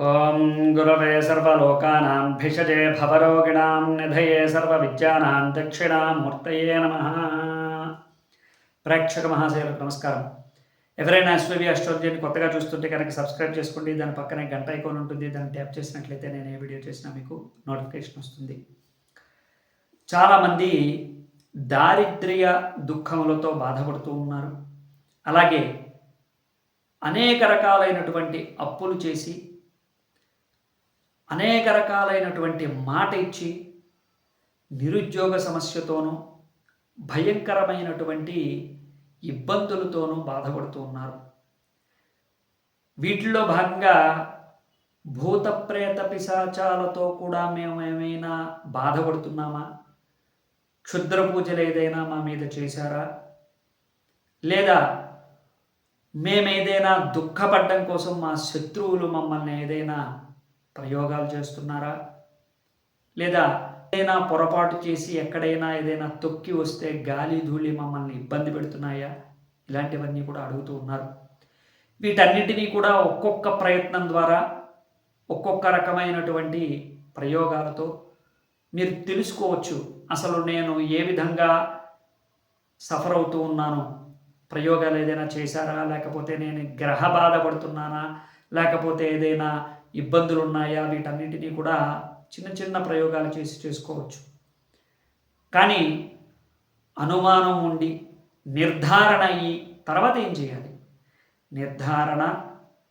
ఓం గురవే సర్వలోకానాం భిషజే భవరోగిణాం నిధయే సర్వవిద్యానాం దక్షిణామూర్తయే నమ. ప్రేక్షక మహాశైలకు నమస్కారం. ఎవరైనా అశ్వవి అస్ట్రోలజీని కొత్తగా చూస్తుంటే కనుక సబ్స్క్రైబ్ చేసుకోండి. దాని పక్కనే గంట ఐకోన్ ఉంటుంది. దాన్ని ట్యాప్ చేసినట్లయితే నేను ఏ వీడియో చేసినా మీకు నోటిఫికేషన్ వస్తుంది. చాలామంది దారిద్ర్య దుఃఖములతో బాధపడుతూ ఉన్నారు. అలాగే అనేక రకాలైనటువంటి అప్పులు చేసి అనేక రకాలైనటువంటి మాట ఇచ్చి నిరుద్యోగ సమస్యతోనూ భయంకరమైనటువంటి ఇబ్బందులతోనూ బాధపడుతూ ఉన్నారు. వీటిలో భాగంగా భూత ప్రేత పిశాచాలతో కూడా మేము ఏమైనా బాధపడుతున్నామా? క్షుద్ర పూజలు ఏదైనా మా మీద చేశారా? లేదా మేమేదైనా దుఃఖపడ్డం కోసం మా శత్రువులు మమ్మల్ని ఏదైనా ప్రయోగాలు చేస్తున్నారా? లేదా ఏదైనా పొరపాటు చేసి ఎక్కడైనా ఏదైనా తొక్కి వస్తే గాలి ధూళి మమ్మల్ని ఇబ్బంది పెడుతున్నాయా? ఇలాంటివన్నీ కూడా అడుగుతూ ఉన్నారు. వీటన్నిటినీ కూడా ఒక్కొక్క ప్రయత్నం ద్వారా ఒక్కొక్క రకమైనటువంటి ప్రయోగాలతో మీరు తెలుసుకోవచ్చు. అసలు నేను ఏ విధంగా సఫర్ అవుతూ ఉన్నాను? ప్రయోగాలు ఏదైనా చేశారా? లేకపోతే నేను గ్రహ బాధపడుతున్నానా? లేకపోతే ఏదైనా ఇబ్బందులు ఉన్నాయా వీటన్నిటినీ కూడా చిన్న చిన్న ప్రయోగాలు చేసి చేసుకోవచ్చు. కానీ అనుమానం ఉండి నిర్ధారణ అయ్యి తర్వాత ఏం చేయాలి? నిర్ధారణ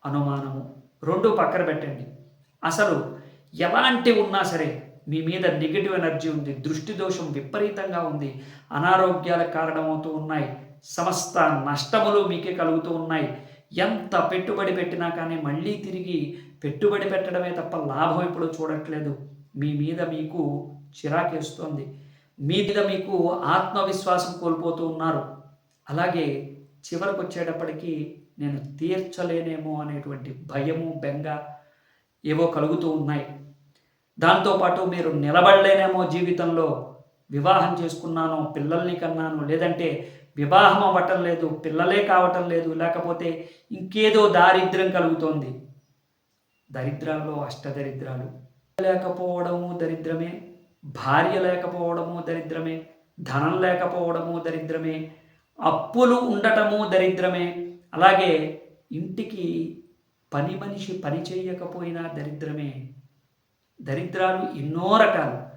అనుమానము రెండు పక్కన పెట్టండి. అసలు ఎలాంటి ఉన్నా సరే మీ మీద నెగిటివ్ ఎనర్జీ ఉంది దృష్టి దోషం విపరీతంగా ఉంది అనారోగ్యాలకు కారణమవుతూ ఉన్నాయి సమస్త నష్టములు మీకే కలుగుతూ ఉన్నాయి ఎంత పెట్టుబడి పెట్టినా కానీ మళ్ళీ తిరిగి పెట్టుబడి పెట్టడమే తప్ప లాభం ఇప్పుడు చూడట్లేదు. మీ మీద మీకు చిరాకేస్తోంది. మీ మీద మీకు ఆత్మవిశ్వాసం కోల్పోతూ ఉన్నారు. అలాగే చివరకు వచ్చేటప్పటికి నేను తీర్చలేనేమో అనేటువంటి భయము బెంగ ఏవో కలుగుతూ ఉన్నాయి. దాంతోపాటు మీరు నిలబడలేనేమో జీవితంలో. వివాహం చేసుకున్నాను పిల్లల్ని కన్నాను లేదంటే వివాహం అవ్వటం లేదు పిల్లలే కావటం లేదు లేకపోతే ఇంకేదో దారిద్ర్యం కలుగుతోంది. దరిద్రాల్లో అష్టదరిద్రాలు. లేకపోవడము దరిద్రమే భార్య లేకపోవడము దరిద్రమే ధనం లేకపోవడము దరిద్రమే అప్పులు ఉండటము దరిద్రమే. అలాగే ఇంటికి పని మనిషి పని చేయకపోయినా దరిద్రమే. దరిద్రాలు ఎన్నో రకాలు.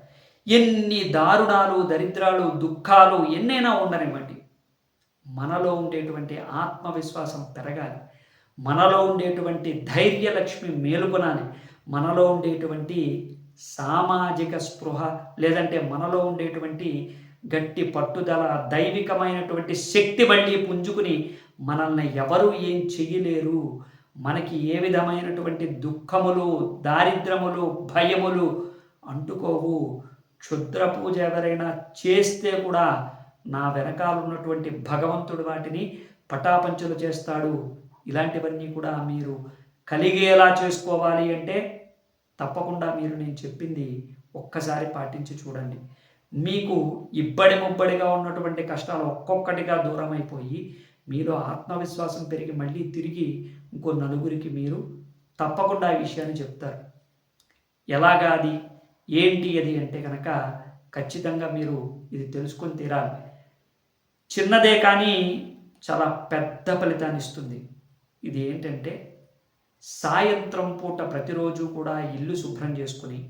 ఎన్ని దారుణాలు దరిద్రాలు దుఃఖాలు ఎన్నైనా ఉండనివ్వండి. మనలో ఉండేటువంటి ఆత్మవిశ్వాసం పెరగాలి. మనలో ఉండేటువంటి ధైర్యలక్ష్మి మేలుకొనాలి. మనలో ఉండేటువంటి సామాజిక స్పృహ లేదంటే మనలో ఉండేటువంటి గట్టి పట్టుదల దైవికమైనటువంటి శక్తి మళ్ళీ పుంజుకుని మనల్ని ఎవరు ఏం చెయ్యలేరు. మనకి ఏ విధమైనటువంటి దుఃఖములు దారిద్రములు భయములు అంటుకోవు. క్షుద్ర పూజ ఎవరైనా చేస్తే కూడా నా వెనకాల ఉన్నటువంటి భగవంతుడు వాటిని పటాపంచలు చేస్తాడు. ఇలాంటివన్నీ కూడా మీరు కలిగేలా చేసుకోవాలి అంటే తప్పకుండా మీరు నేను చెప్పింది ఒక్కసారి పాటించి చూడండి. మీకు ఇబ్బడి ముబ్బడిగా ఉన్నటువంటి కష్టాలు ఒక్కొక్కటిగా దూరం అయిపోయి మీలో ఆత్మవిశ్వాసం పెరిగి మళ్ళీ తిరిగి ఇంకో నలుగురికి మీరు తప్పకుండా ఈ విషయాన్ని చెప్తారు. ఎలాగా అది? ఏంటి అది అంటే కనుక ఖచ్చితంగా మీరు ఇది తెలుసుకొని తీరాలి. చిన్నదే కానీ చాలా పెద్ద ఫలితాన్ని ఇస్తుంది. ఇది ఏంటంటే సాయంత్రం పూట ప్రతిరోజు కూడా ఇల్లు శుభ్రం చేసుకుని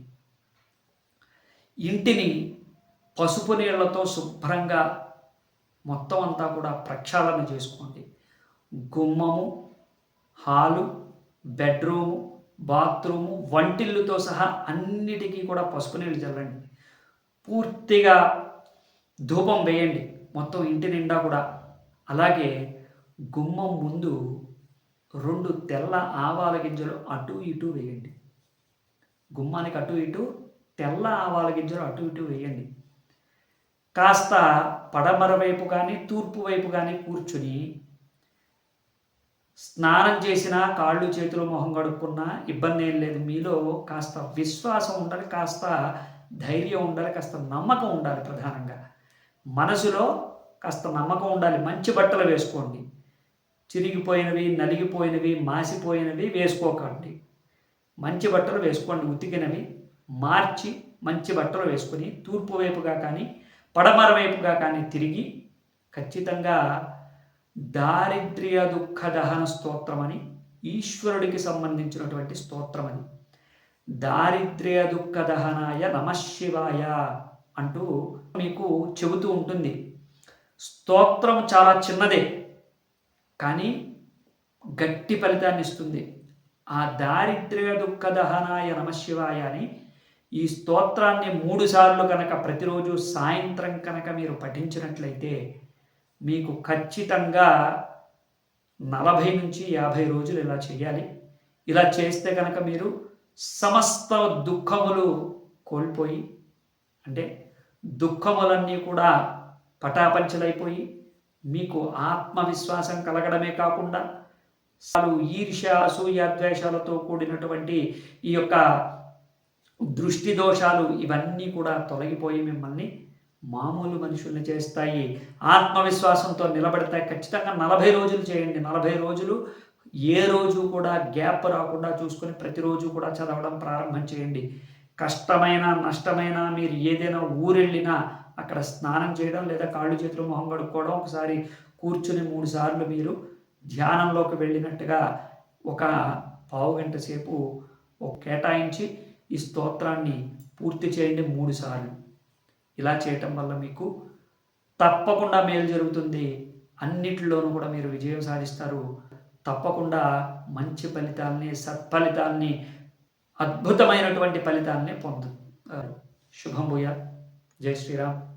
ఇంటిని పసుపు నీళ్ళతో శుభ్రంగా మొత్తం అంతా కూడా ప్రక్షాళన చేసుకోండి. గుమ్మము హాలు బెడ్రూము బాత్రూము వంటిల్లుతో సహా అన్నిటికీ కూడా పసుపు నీళ్ళు చల్లండి. పూర్తిగా ధూపం వేయండి. మొత్తం ఇంటి నిండా కూడా. అలాగే గుమ్మం ముందు రెండు తెల్ల ఆవాల గింజలు అటు ఇటు వేయండి. గుమ్మానికి అటు ఇటు తెల్ల ఆవాల గింజలు అటు ఇటు వేయండి. కాస్త పడమర వైపు కానీ తూర్పు వైపు కానీ కూర్చుని స్నానం చేసినా కాళ్ళు చేతులు మొహం కడుక్కున్నా ఇబ్బంది ఏం లేదు. మీలో కాస్త విశ్వాసం ఉండాలి కాస్త ధైర్యం ఉండాలి కాస్త నమ్మకం ఉండాలి ప్రధానంగా. మనసులో కాస్త నమ్మకం ఉండాలి. మంచి బట్టలు వేసుకోండి. చిరిగిపోయినవి నలిగిపోయినవి మాసిపోయినవి వేసుకోకండి. మంచి బట్టలు వేసుకోండి. ఉతికినవి మార్చి మంచి బట్టలు వేసుకొని తూర్పు వైపుగా కానీ పడమర వైపుగా కానీ తిరిగి ఖచ్చితంగా దారిద్ర్య దుఃఖ దహన స్తోత్రం అని ఈశ్వరుడికి సంబంధించినటువంటి స్తోత్రం అది దారిద్ర్య దుఃఖ దహనాయ నమశివాయ అంటూ మీకు చెబుతూ ఉంటుంది. స్తోత్రం చాలా చిన్నదే కానీ గట్టి ఫలితాన్ని ఇస్తుంది. ఆ దారిద్ర్య దుఃఖ దహనాయ నమశివాయ అని ఈ స్తోత్రాన్ని మూడుసార్లు కనుక ప్రతిరోజు సాయంత్రం కనుక మీరు పఠించినట్లయితే మీకు ఖచ్చితంగా నలభై నుంచి యాభై రోజులు ఇలా చేయాలి. ఇలా చేస్తే కనుక మీరు సమస్త దుఃఖములు కోల్పోయి అంటే దుఃఖములన్నీ కూడా పటాపంచలైపోయి మీకు ఆత్మవిశ్వాసం కలగడమే కాకుండా చాలు ఈర్ష అసూయ ద్వేషాలతో కూడినటువంటి ఈ యొక్క దృష్టి దోషాలు ఇవన్నీ కూడా తొలగిపోయి మిమ్మల్ని మామూలు మనుషుల్ని చేస్తాయి. ఆత్మవిశ్వాసంతో నిలబడతాయి. ఖచ్చితంగా నలభై రోజులు చేయండి. నలభై రోజులు ఏ రోజు కూడా గ్యాప్ రాకుండా చూసుకొని ప్రతిరోజు కూడా చదవడం ప్రారంభం చేయండి. కష్టమైన నష్టమైన మీరు ఏదైనా ఊరెళ్ళినా అక్కడ స్నానం చేయడం లేదా కాళ్ళు చేతులు మొహం కడుక్కోవడం ఒకసారి కూర్చుని మూడు సార్లు మీరు ధ్యానంలోకి వెళ్ళినట్టుగా ఒక పావు గంట సేపు కేటాయించి ఈ స్తోత్రాన్ని పూర్తి చేయండి మూడు సార్లు. ఇలా చేయటం వల్ల మీకు తప్పకుండా మేలు జరుగుతుంది. అన్నిటిలోనూ కూడా మీరు విజయం సాధిస్తారు. తప్పకుండా మంచి ఫలితాల్ని సత్ఫలితాల్ని అద్భుతమైనటువంటి ఫలితాల్ని పొందు శుభం భూయ. జై శ్రీరామ్.